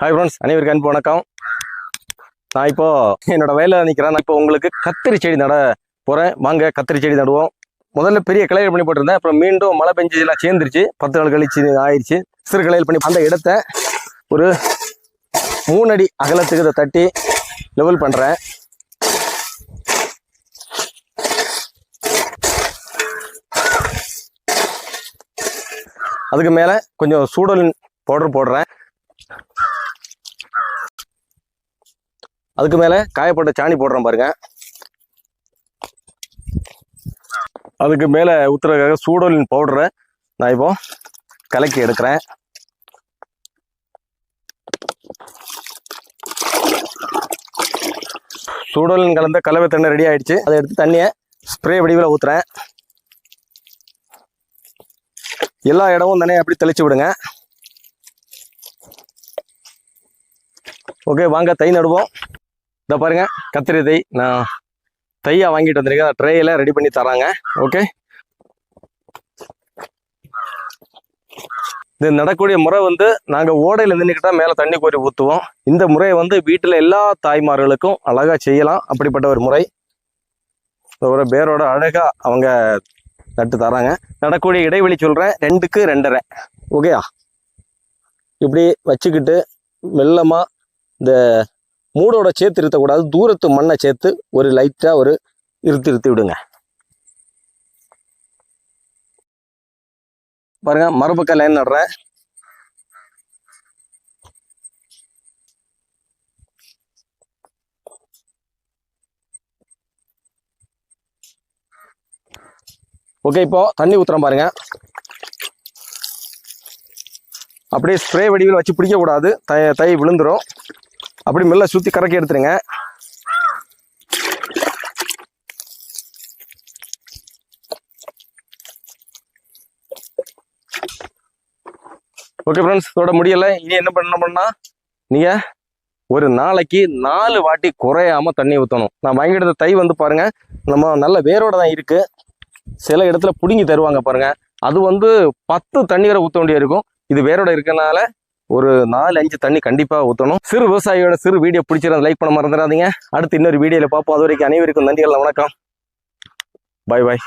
Hi friends அனைவருக்கு அன்பு வணக்கம். நான் இப்போ என்னோட வயலில் நிற்கிறேன் நான் இப்போ உங்களுக்கு கத்திரி செடி நட போகிறேன் வாங்க கத்திரி செடி நடுவோம். முதல்ல பெரிய கிளையல் பண்ணி போட்டிருந்தேன். அப்புறம் மீண்டும் மழை பெஞ்சு சேர்ந்துருச்சு. பத்து நாள் கழிச்சு ஆயிடுச்சு சிறு கிளையல் பண்ணி அந்த இடத்த ஒரு மூணு அடி அகலத்துக்கு இதை தட்டி லெவல் பண்ணுறேன் அதுக்கு மேலே கொஞ்சம் சூடல் பவுடர் போடுறேன். அதுக்கு மேலே காயப்பட்ட சாணி போடுறேன் பாருங்க. அதுக்கு மேலே ஊத்துறதுக்காக சூடோலின் பவுடரை நான் இப்போ கலக்கி எடுக்கிறேன். சூடோலின் கலந்த கலவை தண்ணி ரெடி ஆகிடுச்சு அதை எடுத்து தண்ணியை ஸ்ப்ரே வடிவில் ஊற்றுறேன் எல்லா இடமும் தண்ணியை அப்படி தெளிச்சு விடுங்க. ஓகே வாங்க தை நடுவோம். இதை பாருங்க கத்திரி தை நான் தையா வாங்கிட்டு வந்திருக்கேன். ட்ரேயில் ரெடி பண்ணி தராங்க ஓகே இது நடக்கூடிய முறை வந்து நாங்கள் ஓடையில் நின்றுக்கிட்டா மேலே தண்ணி கோரி ஊற்றுவோம் இந்த முறையை வந்து வீட்டில் எல்லா தாய்மார்களுக்கும் அழகாக செய்யலாம். அப்படிப்பட்ட ஒரு முறை. ஒரு பேரோட அழகாக அவங்க நட்டு தராங்க நடக்கூடிய இடைவெளி சொல்கிறேன் ரெண்டுக்கு ரெண்டரை. ஓகேயா இப்படி வச்சுக்கிட்டு மெல்லமாக இந்த மூடோட சேர்த்து இருத்தக்கூடாது தூரத்து மண்ணை சேர்த்து ஒரு லைட்டாக ஒரு இருத்து இருத்தி விடுங்க. பாருங்க மறுபக்கம் லைன் நடுறேன். ஓகே இப்போ தண்ணி ஊற்றுறோம் பாருங்க. அப்படியே ஸ்ப்ரே வடிவில் வச்சு பிடிக்கக்கூடாது. தை தை விழுந்துடும் அப்படி மெல்ல சுற்றி கறக்கி எடுத்துருங்க. ஓகே ஃப்ரெண்ட்ஸ் இதோட முடியலை. இனி என்ன பண்ண பண்ணா நீங்கள் ஒரு நாளைக்கு நாலு வாட்டி குறையாம தண்ணி ஊற்றணும் நான் வாங்கிட்டு தை வந்து பாருங்க நம்ம நல்ல வேரோட தான் இருக்கு. சில இடத்துல பிடுங்கி தருவாங்க பாருங்க. அது வந்து பத்து தண்ணீரை ஊற்ற வேண்டிய இருக்கும். இது வேரோட இருக்கனால ஒரு நாலு அஞ்சு தண்ணி கண்டிப்பா ஊற்றணும் சிறு விவசாயியோட சிறு வீடியோ பிடிச்சிருந்தா லைக் பண்ண மறந்துடாதீங்க. அடுத்து இன்னொரு வீடியோல பார்ப்போம். அது வரைக்கும் அனைவருக்கும் நன்றிகள் வணக்கம். பாய் பாய்